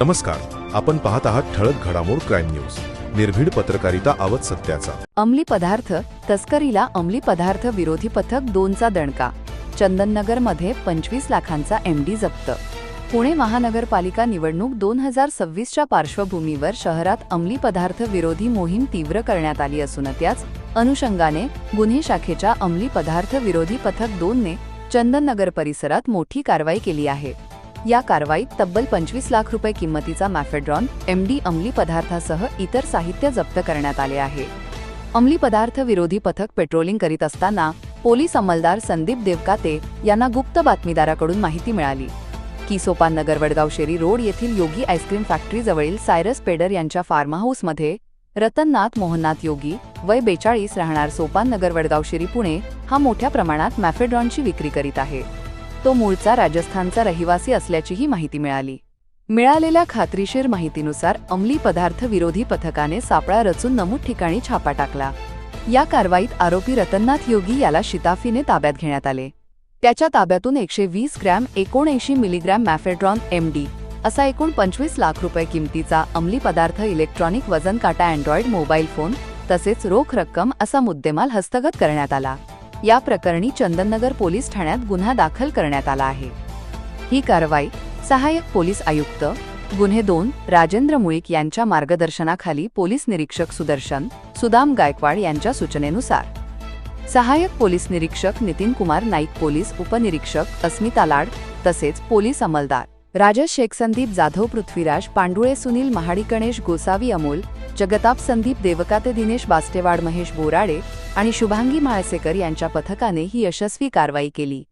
नमस्कार आपण पाहत आहात ठळक घडामोड क्राईम न्यूज. निर्भीड पत्रकारिता आवत सत्याचा. अंमली पदार्थ तस्करीला अंमली पदार्थ विरोधी पथक दोनचा दणका. चंदननगरमध्ये पंचवीस लाखांचा एमडी जप्त. पुणे महानगरपालिका निवडणूक दोन हजार सव्वीसच्या पार्श्वभूमीवर शहरात अंमली पदार्थ विरोधी मोहीम तीव्र करण्यात आली असून त्याच अनुषंगाने गुन्हे शाखेच्या अंमली पदार्थ विरोधी पथक दोनने चंदननगर परिसरात मोठी कारवाई केली आहे. या कारवाईत तब्बल पंचवीस लाख रुपये किंमतीचा मॅफेड्रॉन एमडी अंमली पदार्थासह इतर साहित्य जप्त करण्यात आले आहे. अंमली पदार्थ विरोधी पथक पेट्रोलिंग करीत असताना पोलीस अंमलदार संदीप देवकाते यांना गुप्त बातमीदाराकडून माहिती मिळाली. की सोपान नगर वडगाव शेरी रोड येथील योगी आईस्क्रीम फॅक्टरीजवळील सायरस पेडर यांच्या फार्म हाऊसमध्ये रतननाथ मोहननाथ योगी वय बेचाळीस राहणार सोपान नगर वडगाव शेरी पुणे हा मोठ्या प्रमाणात मॅफेड्रॉनची विक्री करीत आहे. तो मूळचा राजस्थानचा रहिवासी असल्याचीही माहिती मिळाली. मिळालेल्या खात्रीशीर माहितीनुसार अंमली पदार्थ विरोधी पथकाने सापळा रचून नमूद ठिकाणी छापा टाकला. या कारवाईत आरोपी रतननाथ योगी याला शिताफीने ताब्यात घेण्यात आले. त्याच्या ताब्यातून एकशे वीस ग्रॅम एकोणऐंशी मिलीग्रॅम मॅफेड्रॉन एम डी असा एकूण पंचवीस लाख रुपये किमतीचा अंमली पदार्थ इलेक्ट्रॉनिक वजन काटा अँड्रॉइड मोबाईल फोन तसेच रोख रक्कम असा मुद्देमाल हस्तगत करण्यात आला. या प्रकरणी चंदननगर पोलीस ठाण्यात गुन्हा दाखल करण्यात आला आहे. ही कारवाई सहाय्यक पोलीस आयुक्त गुन्हे दोन राजेंद्र मुळीक यांच्या मार्गदर्शनाखाली पोलीस निरीक्षक सुदर्शन सुदाम गायकवाड यांच्या सूचनेनुसार. सहाय्यक पोलीस निरीक्षक नितीन कुमार नाईक पोलीस उपनिरीक्षक अस्मिता लाड तसेच पोलीस अंमलदार राजेश शेख संदीप जाधव पृथ्वीराज पांडुळे सुनील महाडी गणेश गोसावी अमोल जगताप संदीप देवकाते दिनेश बास्टेवाड महेश बोराडे आणि शुभांगी माळसेकर यांच्या पथकाने ही यशस्वी कारवाई केली.